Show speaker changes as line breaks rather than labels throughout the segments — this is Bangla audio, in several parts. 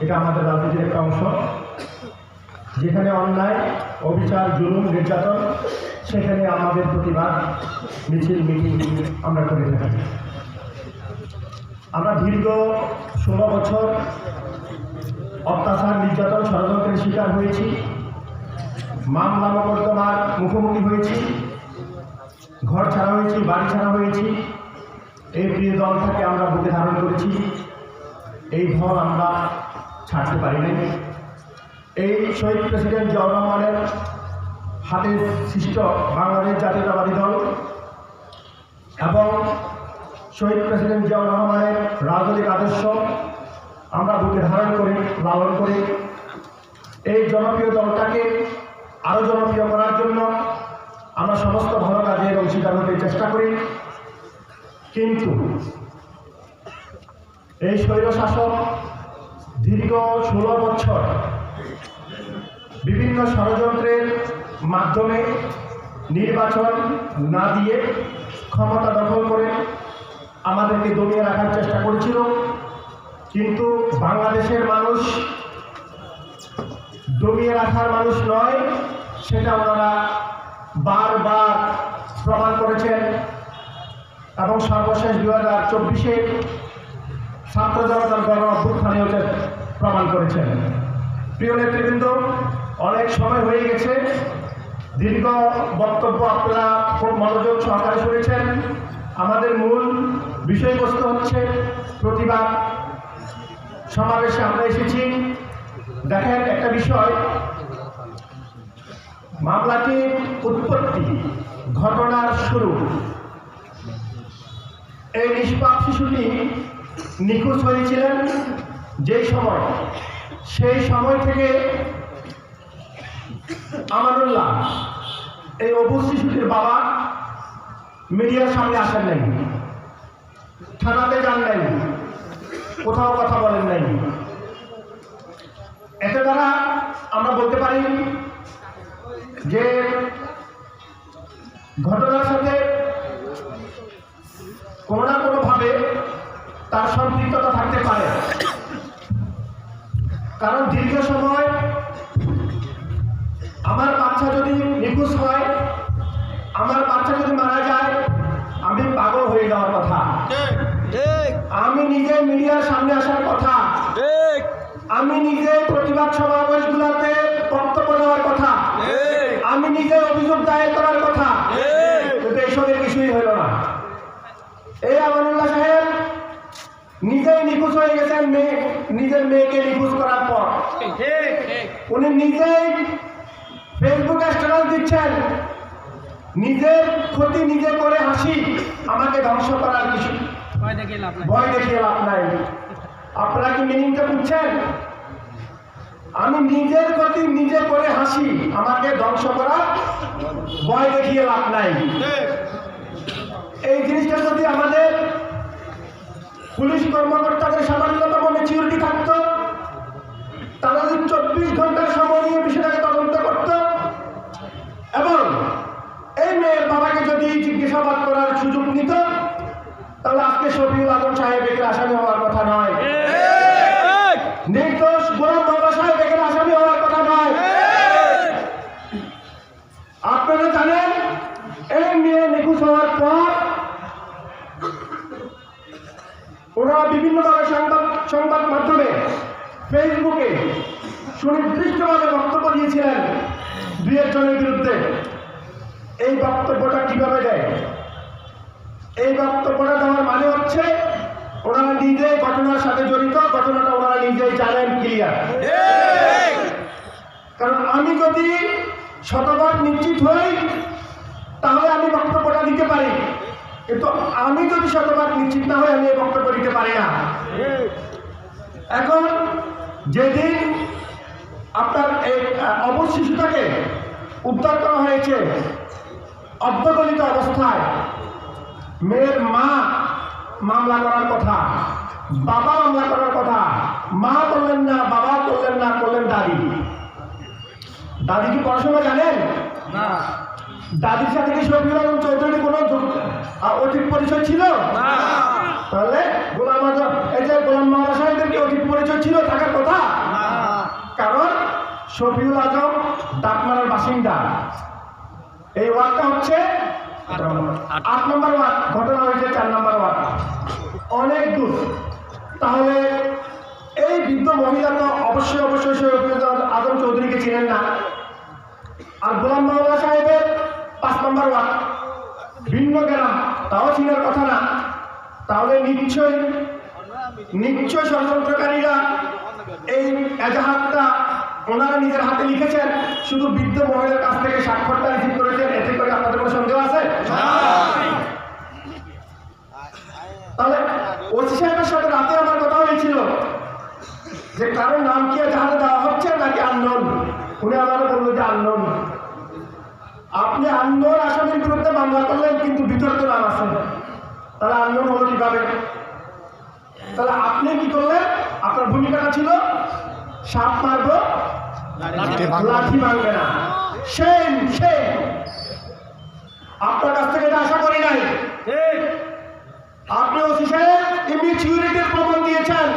এটা আমাদের রাজনীতির একটা অংশ। যেখানে অন্যায়, অবিচার, জুলুম, নির্যাতন, সেখানে আমাদের প্রতিবাদ, মিছিল, মিটিং আমরা করে থাকি। আমরা দীর্ঘ ষোলো বছর অত্যাচার, নির্যাতন, ষড়যন্ত্রের শিকার হয়েছি। মামলা মোকদ্দমার মুখোমুখি হয়েছি। ঘর ছাড়া হয়েছি, বাড়ি ছাড়া হয়েছি। এই প্রিয় দলটাকে আমরা বুকে ধারণ করেছি। এই ঘর আমরা ছাড়তে পারি নাই এই শহীদ প্রেসিডেন্ট জিয়াউর রহমানের হাতে সৃষ্ট বাংলাদেশ জাতীয়তাবাদী দল এবং শহীদ প্রেসিডেন্ট জিয়াউর রহমানের রাজনৈতিক আদর্শ আমরা বুকে ধারণ করে, লালন করি। এই জনপ্রিয় দলটাকে আরও জনপ্রিয় করার জন্য আমরা সমস্ত ভালো কাজের অংশীদার হতে চেষ্টা করি। কিন্তু এই স্বৈরশাসক দীর্ঘ ষোলো বছর বিভিন্ন ষড়যন্ত্রের মাধ্যমে নির্বাচন না দিয়ে ক্ষমতা দখল করে আমাদেরকে দমিয়ে রাখার চেষ্টা করেছিল। কিন্তু বাংলাদেশের মানুষ দমিয়ে রাখার মানুষ নয়, সেটা ওনারা বারবার প্রমাণ করেছেন এবং সর্বশেষ দু হাজার চব্বিশে ছাত্র জনতার গণ অভ্যুত্থানে প্রমাণ করেছেন। প্রিয় নেতৃবৃন্দ, অনেক সময় হয়ে গেছে। দীর্ঘ বক্তব্য আপনারা খুব মনোযোগ সহকারে শুনেছেন। আমাদের মূল বিষয়বস্তু হচ্ছে প্রতিবাদ সমাবেশে আমরা এসেছি। দেখেন একটা বিষয়, মামলাটির উৎপত্তি, ঘটনার শুরু। এই নিষ্পাপ শিশুটি নিখোঁজ হয়েছিলেন। যেই সময়, সেই সময় থেকে আমানুল্লাহ, এই অবুজ শিশুটির বাবা মিডিয়ার সামনে আসেন নাই, থানাতে যান নাই, কোথাও কথা বলেন নাই। এতে দ্বারা আমরা বলতে পারি যে ঘটনার বাচ্চা যদি নিখোঁজ হয়, আমার বাচ্চা যদি মারা যায়, আমি পাগল হয়ে যাওয়ার কথা। আমি নিজে মিডিয়ার সামনে আসার কথা। আমি নিজে প্রতিবাদ সমাবেশ গুলাতে বক্তব্য দেওয়ার কথা। আমি নিজে অভিযোগ দায়ের করার কথা। কিন্তু এইসবের কিছুই হইল না। এই আমানুল্লাহ সাহেব, নিজেই নিখোঁজ হয়ে গেছেন মেয়ে নিজের মেয়েকে নিখোঁজ করার পর। উনি নিজেই ফেসবুকে স্ট্যাটাস দিচ্ছেন নিজের ক্ষতি নিজে করে হাসি আমাকে ধ্বংস করার কিছু ভয় দেখিয়ে লাভ নাই। আপনারা কি মিনিংটা বুঝছেন? আমি নিজের ক্ষতি নিজে করে হাসি আমাকে ধ্বংস করা ভয় দেখিয়ে লাভ নাই। এই জিনিসটা যদি আমাদের পুলিশ কর্মকর্তাদের সামান্যতম মেচিউরিটি থাকতো তারা যদি চব্বিশ ঘণ্টার সময় নিয়ে জিজ্ঞাসাবাদ করার সুযোগ নিত তাহলে আজকে শফিউল আজম সাহেব এখানে আসামি হওয়ার কথা নয়। নির্দোষ গোলাম বাবা সাহেব এখানে আসামি হওয়ার কথা নয়। আপনারা জানেন এই মেয়ে নিখোঁজ হওয়ার পর ওনারা বিভিন্নভাবে সংবাদ সংবাদ মাধ্যমে, ফেসবুকে সুনির্দিষ্টভাবে বক্তব্য দিয়েছিলেন দুই একজনের বিরুদ্ধে। এই বক্তব্যটা কীভাবে দেয়? এই বক্তব্যটা দেওয়ার মানে হচ্ছে ওনারা নিজেই ঘটনার সাথে জড়িত ঘটনাটা ওনারা নিজেই জানেন ক্লিয়ার কারণ আমি যদি শতভাগ নিশ্চিত হই তাহলে আমি বক্তব্যটা দিতে পারি। কিন্তু আমি যদি শতভাগ নিশ্চিত না হই আমি এই বক্তব্য দিতে পারি না। এখন যেদিন আপনার এই আহ, অবশ শিশুটাকে উদ্ধার করা হয়েছে অর্ধগলিত অবস্থায় মেয়ের মা মামলা করার কথা বাবা মামলা করার কথা মা করলেন না বাবা করলেন না করলেন দাদি। দাদি কি পড়াশোনা জানেন?
না।
দাদির সাথে কি শফিউল আলম চৌধুরী কোনো অতীত পরিচয় ছিল? তাহলে গোলাম আজম এই যে গোলাম মাওলা সাহেবের কি অতীত পরিচয় ছিল থাকার কথা? কারণ শফিউল আজম ডাকমারার বাসিন্দা। এই ওয়ার্ডটা হচ্ছে আট নম্বর ওয়ার্ড। ঘটনা হয়েছে চার নম্বর ওয়ার্ড। অনেক দূর। তাহলে এই বৃদ্ধ মহিলা তো অবশ্যই অবশ্যই শফিউল আদম চৌধুরীকে চিনেন না। আর গোলাম মাওলা সাহেবের পাঁচ নম্বর ওয়ার্ড। ভিন্ন গ্রাম। তাও চিনার কথা না। তাহলে নিশ্চয়ই নিশ্চয় ষড়যন্ত্রকারীরা এই এজাহাতটা ওনারা নিজের হাতে লিখেছেন, শুধু বৃদ্ধ মহিলার কাছ থেকে স্বাক্ষরটা রিসিভ করেছেন, এতে করে আপনাদের কোনো সন্দেহ আছে? তাহলে ওসি সাহেবের সাথে রাতে আমার কথা হয়েছিল যে, কারোর নাম কি এজাহাতে দেওয়া হচ্ছে নাকি আন্দোলন উনি আমাকে বলল যে আন্দোলন আপনি আন্দোলন আসামির বিরুদ্ধে মামলা করলেন, কিন্তু বিতর্ক নাম আছে। তাহলে আন্দোলন হলো কীভাবে? তাহলে আপনি কি করলেন? আপনার ভূমিকাটা ছিল, সাপ মারবো লাঠি না। সেম সেম আপনার কাছ থেকে এটা আশা করি নাই। আপনি ওসি সাহেব ইমিচিউরিটির প্রমাণ দিয়েছেন।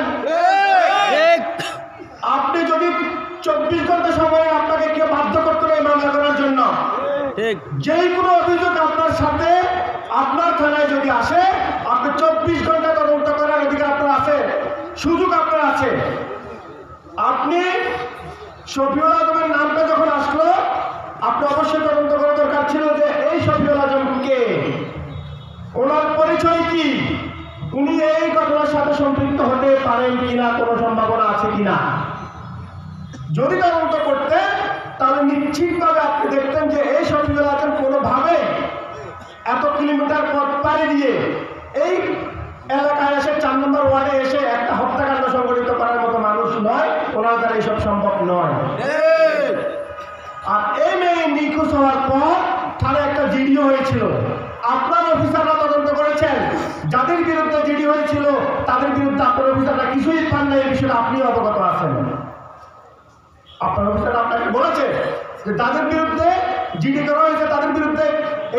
আপনি যদি চব্বিশ ঘণ্টা সময় আপনাকে কেউ বাধ্য করতে নেই মামলা করার জন্য
ঠিক।
যেই কোনো অভিযোগ আপনার সাথে আপনার থানায় যদি আসে আপনি চব্বিশ ঘণ্টা তদন্ত করার অধিকার আপনার আছে সুযোগ আপনার আছে। আপনি শফিউল আজমের নামটা যখন আসলো, আপনি অবশ্যই তদন্ত করা দরকার ছিল যে এই শফিউল আজম কে? ওনার পরিচয় কি? উনি এই ঘটনার সাথে সম্পৃক্ত হতে পারেন কিনা, কোনো সম্ভাবনা আছে কিনা? যদি তদন্ত করতে, তাহলে নিশ্চিতভাবে আপনি দেখতেন যে এই শফিউল আজম কোনোভাবে এত কিলোমিটার পথ পাড়ি দিয়ে এই এলাকায় এসে চার নম্বর ওয়ার্ডে এসে একটা হত্যাকাণ্ড সংগঠিত করার মতো মানুষ নয়। ওনার দ্বারা এইসব সম্ভব নয়। আর এই মেয়ে নিখোঁজ হওয়ার পর থানায় একটা জিডিও হয়েছিল। আপনার অফিসাররা তদন্ত করেছেন। যাদের বিরুদ্ধে জিডি হয়েছিল তাদের বিরুদ্ধে আপনার অফিসাররা কিছুই পান না এই বিষয়ে আপনি অবগত আছেন। আপনার অফিসার আপনাকে বলেছে যে তাদের বিরুদ্ধে জিডি করা হয়েছে তাদের বিরুদ্ধে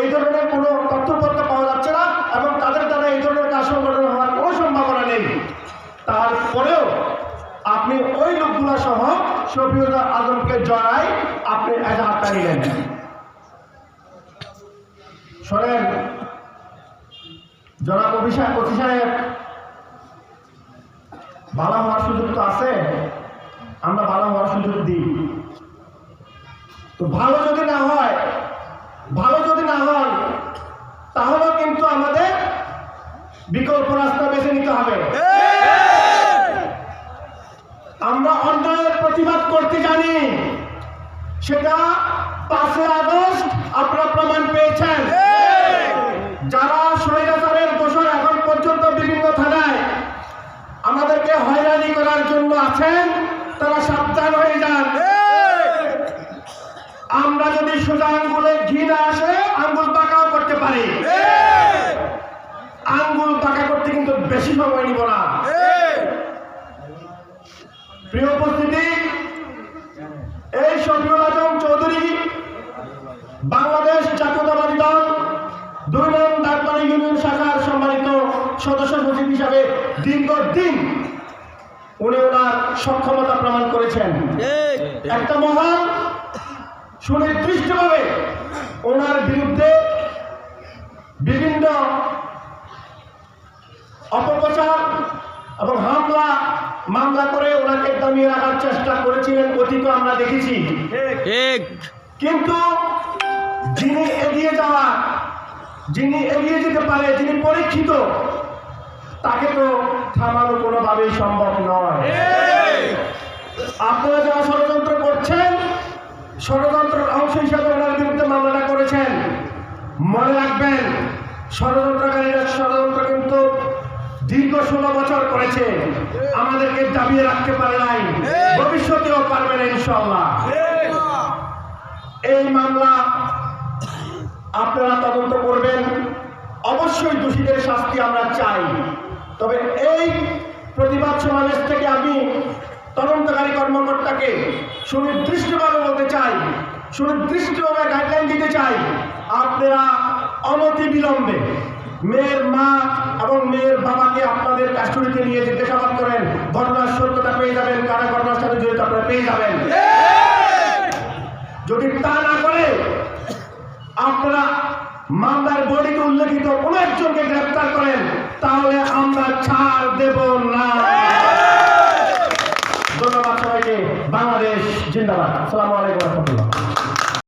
এই ধরনের কোনো তথ্যপত্র পাওয়া যাচ্ছে না এবং তাদের দ্বারা এই ধরনের কাজ সংগঠন হওয়ার কোনো সম্ভাবনা নেই তারপরেও আপনি ওই লোকগুলা সহ শফিউল আজমকে জড়াই আপনি এজাহারটা নিলেন শোনেন, জনাব অভিষেক অতি সাহেব ভালো হওয়ার সুযোগ তো আছে, আমরা ভালো হওয়ার সুযোগ দিই। তো ভালো যদি না হয়, ভালো যদি না হন, তাহলে কিন্তু আমাদের বিকল্প রাস্তা বেছে নিতে হবে। আমরা অন্যায়ের প্রতিবাদ করতে জানি। সেটা পাঁচই আগস্ট আপনারা প্রমাণ পেয়েছেন। যারা স্বৈরাচারের দোষর এখন পর্যন্ত বিভিন্ন থানায় আমাদেরকে হয়রানি করার জন্য আছেন, তারা সাবধান হয়ে যান। আমরা যদি সোজা আঙ্গুলে ঘি না আসে, আঙ্গুল পাকাও করতে পারি। আঙ্গুল পাকা করতে কিন্তু বেশি সময় নিব না। প্রিয় উপস্থিতি, এই শফিউল আজম চৌধুরী বাংলাদেশ জাতীয়তাবাদী দল দুই নং ডাকবাড়ি ইউনিয়ন শাখার সম্মানিত সদস্য সচিব হিসাবে দীর্ঘদিন উনি ওনার সক্ষমতা প্রমাণ করেছেন। একটা মহান, সুনির্দিষ্টভাবে ওনার বিরুদ্ধে বিভিন্ন অপপ্রচার এবং হামলা মামলা করে ওনাকে দামিয়ে রাখার চেষ্টা করেছিলেন অতীত আমরা দেখেছি। কিন্তু যিনি এগিয়ে যাওয়া যিনি এগিয়ে যেতে পারে যিনি পরীক্ষিত তাকে তো থামানো কোনোভাবেই সম্ভব নয়। আপনারা যারা ষড়যন্ত্র করছেন ষড়যন্ত্রের অংশ হিসাবে ওনার বিরুদ্ধে মামলাটা করেছেন। মনে রাখবেন ষড়যন্ত্রকারীরা ষড়যন্ত্র কিন্তু দীর্ঘ ষোলো বছর করেছে। আমাদেরকে দাবিয়ে রাখতে পারে নাই। ভবিষ্যতেও পারবে না ইনশাল্লাহ এই মামলা আপনারা তদন্ত করবেন। অবশ্যই দোষীদের শাস্তি আমরা চাই। তবে এই প্রতিবাদ সমাবেশ থেকে আমি তদন্তকারী কর্মকর্তাকে সুনির্দিষ্টভাবে বলতে চাই সুনির্দিষ্টভাবে গাইডলাইন দিতে চাই আপনারা অনতি বিলম্বে মেয়ের মা এবং মেয়ের বাবাকে আপনাদের কাস্টডিতে নিয়ে জিজ্ঞাসাবাদ করেন। ঘটনার সত্যতা পেয়ে যাবেন কারা ঘটনার সাথে জড়িত আপনারা পেয়ে যাবেন। যদি তা না করে আপনারা মামলার বডিতে উল্লেখিত কোন একজনকে গ্রেফতার করেন তাহলে আমরা ছাড় দেব না। ধন্যবাদ সবাইকে। বাংলাদেশ জিন্দাবাদ। আসসালামু আলাইকুম রহমতুল্লাহ।